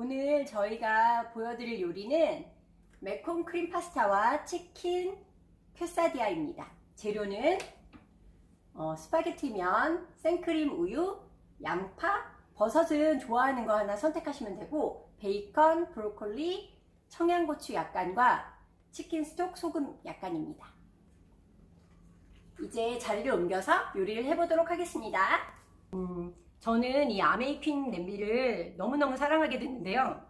오늘 저희가 보여드릴 요리는 매콤 크림 파스타와 치킨 퀘사디아입니다. 재료는 어, 스파게티면, 생크림 우유, 양파, 버섯은 좋아하는 거 하나 선택하시면 되고 베이컨, 브로콜리, 청양고추 약간과 치킨 스톡 소금 약간입니다. 이제 자리를 옮겨서 요리를 해보도록 하겠습니다. 음, 저는 이 아메이퀸 냄비를 너무너무 사랑하게 됐는데요.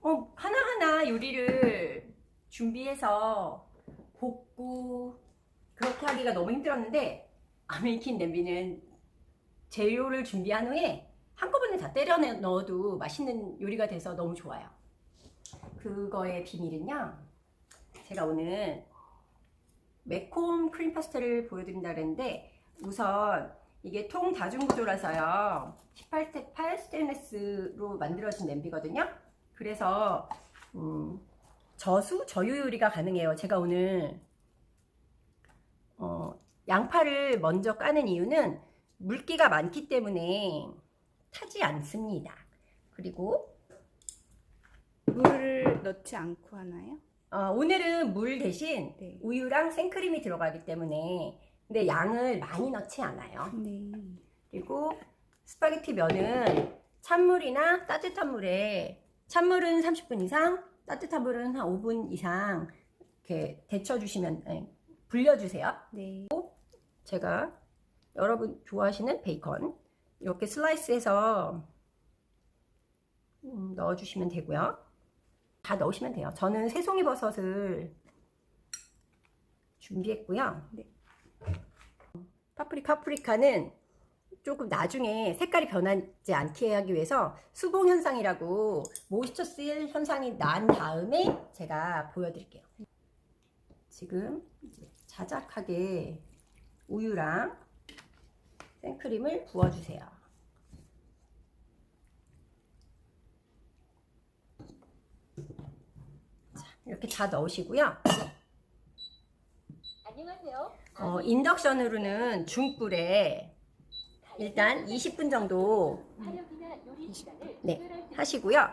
어, 하나하나 요리를 준비해서 볶고 그렇게 하기가 너무 힘들었는데 아메이킨 냄비는 재료를 준비한 후에 한꺼번에 다 때려 넣어도 맛있는 요리가 돼서 너무 좋아요. 그거의 비밀은요. 제가 오늘 매콤 크림 파스타를 보여드린다 그랬는데 우선 이게 통 다중 구조라서요 18대 8 스테인레스로 만들어진 냄비거든요 그래서 음, 저수 저유 요리가 가능해요 제가 오늘 어, 양파를 먼저 까는 이유는 물기가 많기 때문에 타지 않습니다 그리고 물을 넣지 않고 하나요? 어, 오늘은 물 대신 네. 우유랑 생크림이 들어가기 때문에 근데 양을 많이 넣지 않아요. 네. 그리고 스파게티 면은 찬물이나 따뜻한 물에 찬물은 30분 이상, 따뜻한 물은 한 5분 이상 이렇게 데쳐주시면 네, 불려주세요. 네. 제가 여러분 좋아하시는 베이컨 이렇게 슬라이스해서 음, 넣어주시면 되고요. 다 넣으시면 돼요. 저는 새송이 버섯을 준비했고요. 네. 파프리카 파프리카는 조금 나중에 색깔이 변하지 않게 하기 위해서 수봉 현상이라고 모이스처 스일 현상이 난 다음에 제가 보여드릴게요. 지금 자작하게 우유랑 생크림을 부어주세요. 자, 이렇게 다 넣으시고요. 안녕하세요. 어, 인덕션으로는 중불에 일단 20분 정도 네, 하시고요.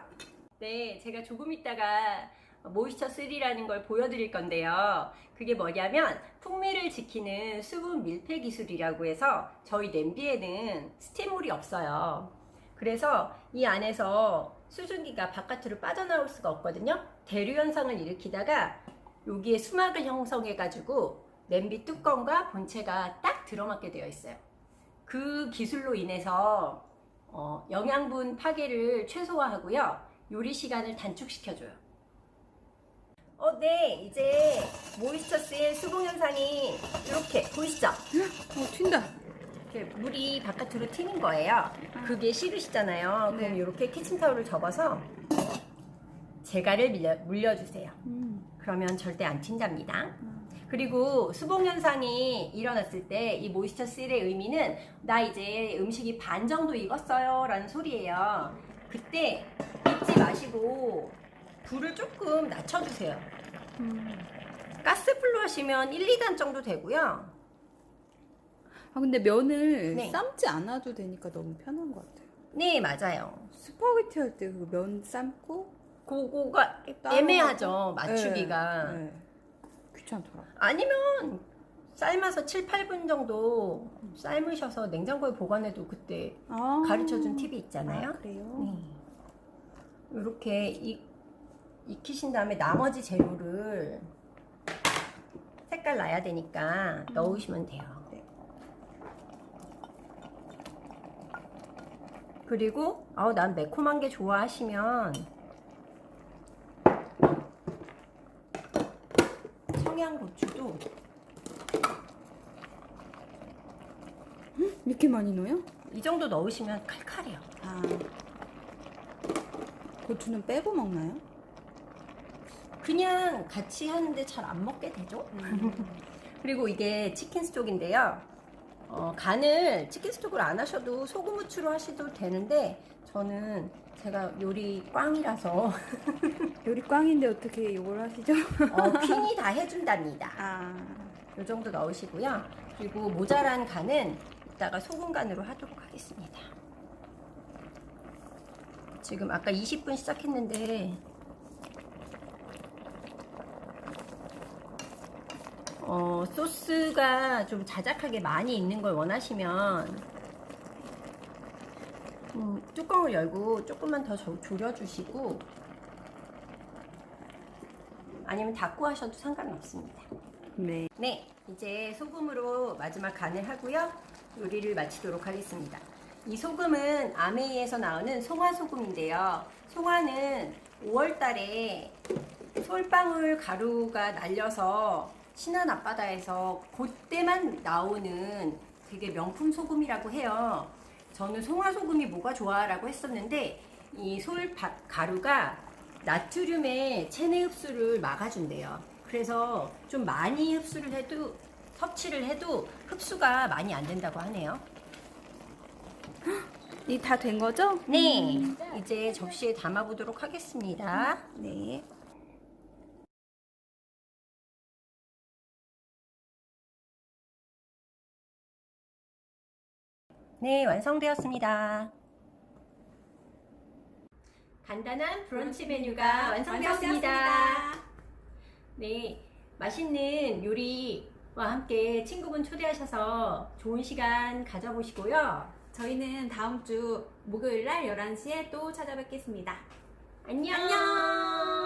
네, 제가 조금 있다가 모이스처 3라는 걸 보여드릴 건데요. 그게 뭐냐면 풍미를 지키는 수분 밀폐 기술이라고 해서 저희 냄비에는 스팀물이 없어요. 그래서 이 안에서 수증기가 바깥으로 빠져나올 수가 없거든요. 대류 현상을 일으키다가 여기에 수막을 형성해가지고 냄비 뚜껑과 본체가 딱 들어맞게 되어 있어요. 그 기술로 인해서 어, 영양분 파괴를 최소화하고요. 요리 시간을 단축시켜줘요. 어, 네. 이제 모이스처스의 수분 현상이 이렇게 보이시죠? 어, 튄다. 이렇게 물이 바깥으로 튀는 거예요. 그게 싫으시잖아요. 그럼 네. 이렇게 키친타올을 접어서 제가를 밀려, 물려주세요. 음. 그러면 절대 안 튄답니다. 음. 그리고 수봉 현상이 일어났을 때 이 모이스처 실의 의미는 나 이제 음식이 반 정도 익었어요 라는 소리예요. 그때 잊지 마시고 불을 조금 낮춰주세요. 음. 가스불로 하시면 1, 2단 정도 되고요. 아 근데 면을 네. 삶지 않아도 되니까 너무 편한 것 같아요. 네, 맞아요. 스파게티 할 때 그 면 삶고 그거가 따로 애매하죠. 맞추기가. 네, 네. 귀찮더라. 아니면 삶아서 7, 8분 정도 삶으셔서 냉장고에 보관해도 그때 아. 가르쳐준 팁이 있잖아요. 아, 그래요? 네. 이렇게 익, 익히신 다음에 나머지 재료를 색깔 나야 되니까 넣으시면 돼요. 네. 그리고 아우 난 매콤한 게 좋아 하시면 청양고추도 이렇게 많이 넣어요? 이 정도 넣으시면 칼칼해요. 아. 고추는 빼고 먹나요? 그냥 같이 하는데 잘 안 먹게 되죠? 그리고 이게 치킨 스톡인데요. 어, 간을 치킨 스톡을 안 하셔도 소금 후추로 하셔도 되는데 저는 제가 요리 꽝이라서 요리 꽝인데 어떻게 이걸 하시죠? 어, 퀸이 다 해준답니다. 아. 이 정도 넣으시고요. 그리고 모자란 간은 이따가 소금 간으로 하도록 하겠습니다. 지금 아까 20분 시작했는데 어, 소스가 좀 자작하게 많이 있는 걸 원하시면 음, 뚜껑을 열고 조금만 더 조- 졸여주시고 아니면 닫고 하셔도 상관은 없습니다. 네. 네, 이제 소금으로 마지막 간을 하고요. 요리를 마치도록 하겠습니다. 이 소금은 아메이에서 나오는 송화 소금인데요. 송화는 5월 달에 솔방울 가루가 날려서 신안 앞바다에서 그때만 나오는 되게 명품 소금이라고 해요. 저는 송화 소금이 뭐가 좋아라고 했었는데 이솔 가루가 나트륨의 체내 흡수를 막아준대요. 그래서 좀 많이 흡수를 해도 섭취를 해도 흡수가 많이 안 된다고 하네요. 이 다 된 거죠? 네, 이제 접시에 담아보도록 하겠습니다. 네. 네, 완성되었습니다. 간단한 브런치 메뉴가 완성되었습니다. 네, 맛있는 요리와 함께 친구분 초대하셔서 좋은 시간 가져보시고요. 저희는 다음 주 목요일 날 11시에 또 찾아뵙겠습니다. 안녕.